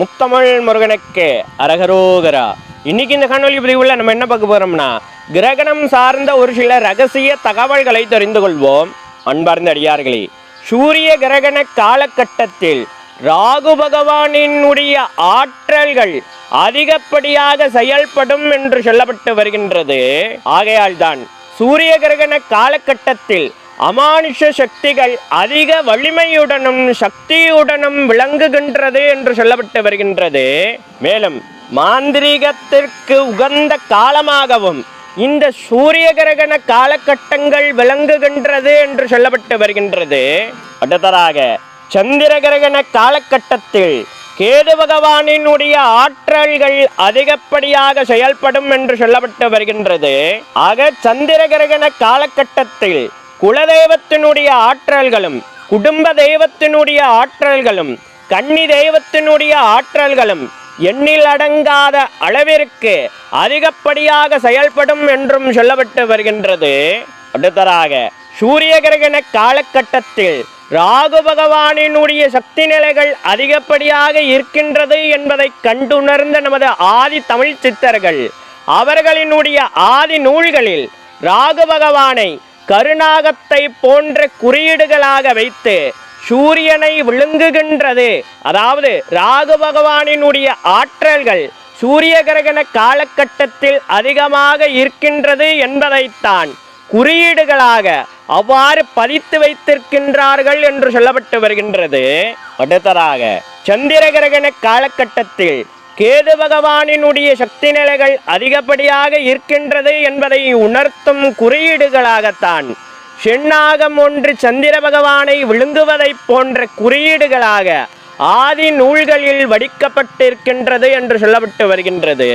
முத்தமிழ் முருகனுக்கு அரகரோகரா. இன்னைக்கு இந்த காணொலி பதிவுல நம்ம என்ன பார்க்க போறோம்னா கிரகணம் சார்ந்த ஒரு சில ரகசிய தகவல்களை தெரிந்து கொள்வோம். அன்பார்ந்த அடியார்களே சூரிய கிரகண காலகட்டத்தில் ராகு பகவானினுடைய ஆற்றல்கள் அதிகப்படியாக செயல்படும் என்று சொல்லப்பட்டு வருகின்றது. ஆகையால் தான் சூரிய கிரகண காலகட்டத்தில் அமானுஷ சக்திகள் அதிக வலிமையுடனும் சக்தியுடனும் விளங்குகின்றது என்று சொல்லப்பட்டு வருகின்றது. மேலும் மாந்திரீகத்திற்கு உகந்த காலமாகவும் இந்த சூரிய கிரகண காலகட்டங்கள் விளங்குகின்றது என்று சொல்லப்பட்டு வருகின்றது. அடுத்ததாக சந்திர கிரகண காலகட்டத்தில் கேது பகவானினுடைய ஆற்றல்கள் அதிகப்படியாக செயல்படும் என்று சொல்லப்பட்டு வருகின்றது. ஆக சந்திர கிரகண காலகட்டத்தில் குலதெய்வத்தினுடைய ஆற்றல்களும் குடும்ப தெய்வத்தினுடைய ஆற்றல்களும் கன்னி தெய்வத்தினுடைய ஆற்றல்களும் எண்ணில் அடங்காத அளவிற்கு அதிகப்படியாக செயல்படும் என்றும் சொல்லப்பட்டு வருகின்றது. அடுத்ததாக சூரிய கிரகண காலகட்டத்தில் ராகு பகவானினுடைய சக்தி நிலைகள் அதிகப்படியாக இருக்கின்றது என்பதை கண்டுணர்ந்த நமது ஆதி தமிழ் சித்தர்கள் அவர்களினுடைய ஆதி நூல்களில் ராகு பகவானை கருணாகத்தை போன்ற குறியீடுகளாக வைத்து சூரியனை விழுங்குகின்றது. அதாவது ராகு பகவானினுடைய ஆற்றல்கள் சூரிய கிரகண காலகட்டத்தில் அதிகமாக இருக்கின்றது என்பதைத்தான் குறியீடுகளாக அவ்வாறு பதித்து வைத்திருக்கின்றார்கள் என்று சொல்லப்பட்டு வருகின்றது. அடுத்ததாக சந்திர கிரகண காலகட்டத்தில் கேது பகவானினுடைய சக்தி நிலைகள் அதிகப்படியாக இருக்கின்றது என்பதை உணர்த்தும் குறியீடுகளாகத்தான். சென்னாகம் ஒன்று சந்திர பகவானை விழுங்குவதைப் போன்ற குறியீடுகளாக ஆதி நூல்களில் வடிக்கப்பட்டிருக்கின்றது என்று சொல்லப்பட்டு வருகின்றது.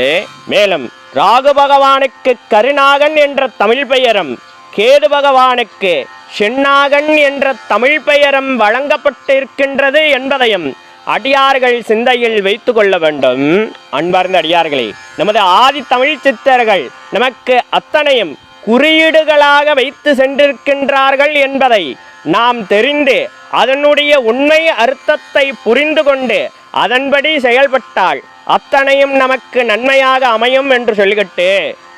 மேலும் ராகு பகவானுக்கு கருணாகன் என்ற தமிழ் பெயரும் கேது பகவானுக்கு செண்ணாகன் என்ற தமிழ் பெயரும் வழங்கப்பட்டிருக்கின்றது என்பதையும் அடியார்கள் சிந்தையில் வைத்து கொள்ள வேண்டும். அன்பார்ந்த அடியார்களே நமது ஆதி தமிழ் சித்தர்கள் நமக்கு அத்தனையும் குறியீடுகளாக வைத்து சென்றிருக்கின்றார்கள் என்பதை நாம் தெரிந்து அதனுடைய உண்மை அர்த்தத்தை புரிந்து கொண்டு அதன்படி செயல்பட்டால் அத்தனையும் நமக்கு நன்மையாக அமையும் என்று சொல்லிக்கிட்டு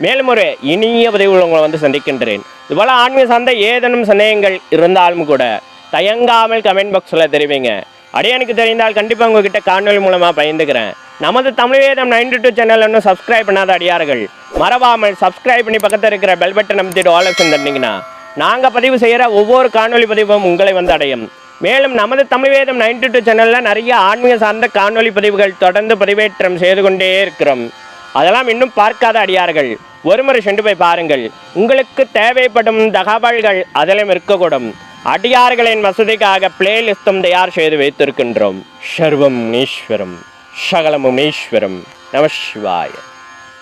மேலும் ஒரு இனிய உதவி உங்களை வந்து சந்திக்கின்றேன். இதுபோல் ஆன்மீக சார்ந்த ஏதேனும் சந்தேகங்கள் இருந்தாலும் கூட தயங்காமல் கமெண்ட் பாக்ஸில் தெரிவிங்க. அடியானுக்கு தெரிந்தால் கண்டிப்பாக உங்ககிட்ட காணொலி மூலமாக பயந்துக்கிறேன். நமது Tamil Vedham ninety two channel இன்னும் சப்ஸ்கிரைப் பண்ணாத அடியார்கள் மறவாமல் சப்ஸ்கிரைப் பண்ணி பக்கத்தில் இருக்கிற பெல் பட்டன் அமைச்சிட்டு ஆல் தந்தீங்கன்னா நாங்கள் பதிவு செய்கிற ஒவ்வொரு காணொலி பதிவும் உங்களை வந்து அடையும். மேலும் நமது தமிழ் வேதம் நைன்டி டூ சேனலில் நிறைய ஆன்மீக சார்ந்த காணொலி பதிவுகள் தொடர்ந்து பதிவேற்றம் செய்து கொண்டே இருக்கிறோம். அதெல்லாம் இன்னும் பார்க்காத அடியார்கள் ஒருமுறை சென்று போய் பாருங்கள். உங்களுக்கு தேவைப்படும் தகவல்கள் அதிலும் இருக்கக்கூடும். அடியார்களின் வசதிக்காக பிளேலிஸ்டும் தயார் செய்து வைத்திருக்கின்றோம். சர்வம் ஈஸ்வரம் சகலமும் ஈஸ்வரம் நம சிவாய.